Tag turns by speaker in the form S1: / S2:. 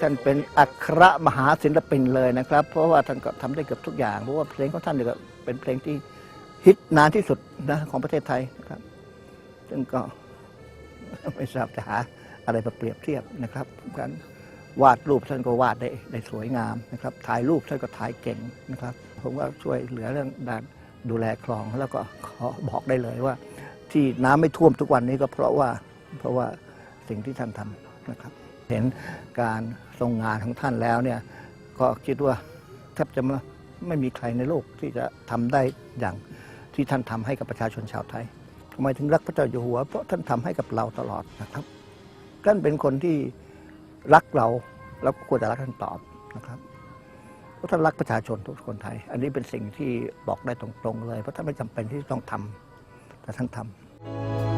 S1: ท่านเป็นอัครมหาศิลปินเลยนะครับ เพราะว่าท่านก็ทำได้เกือบทุกอย่างเพราะว่าเพลงของท่านเนี่ยก็เป็นเพลงที่ฮิตนานที่สุดนะของประเทศไทยนะครับ ซึ่งก็ไม่ทราบจะหาอะไรมาเปรียบเทียบนะครับการวาดรูปท่านก็วาดได้ได้สวยงามนะครับ ถ่ายรูปท่านก็ถ่ายเก่งนะครับ ผมว่าช่วยเหลือเรื่องด้านดูแลคลองแล้วก็ขอบอกได้เลยว่า ที่น้ำไม่ท่วมทุกวันนี้ก็เพราะว่าเพราะว่าสิ่งที่ท่านทำนะครับ เห็นการทรงงานของท่านแล้วเนี่ยก็คิดว่าแทบจะไม่มีใครในโลกที่จะทำได้อย่างที่ท่านทำให้กับประชาชนชาวไทยทำไมถึงรักพระเจ้าอยู่หัว เพราะท่านทำให้กับเราตลอดนะครับท่านเป็นคนที่รักเราแล้วก็ควรจะรักท่านตอบนะครับเพราะท่านรักประชาชนทุกคนไทย อันนี้เป็นสิ่งที่บอกได้ตรงๆเลย เพราะท่านไม่จำเป็นที่ต้องทำแต่ท่านทำ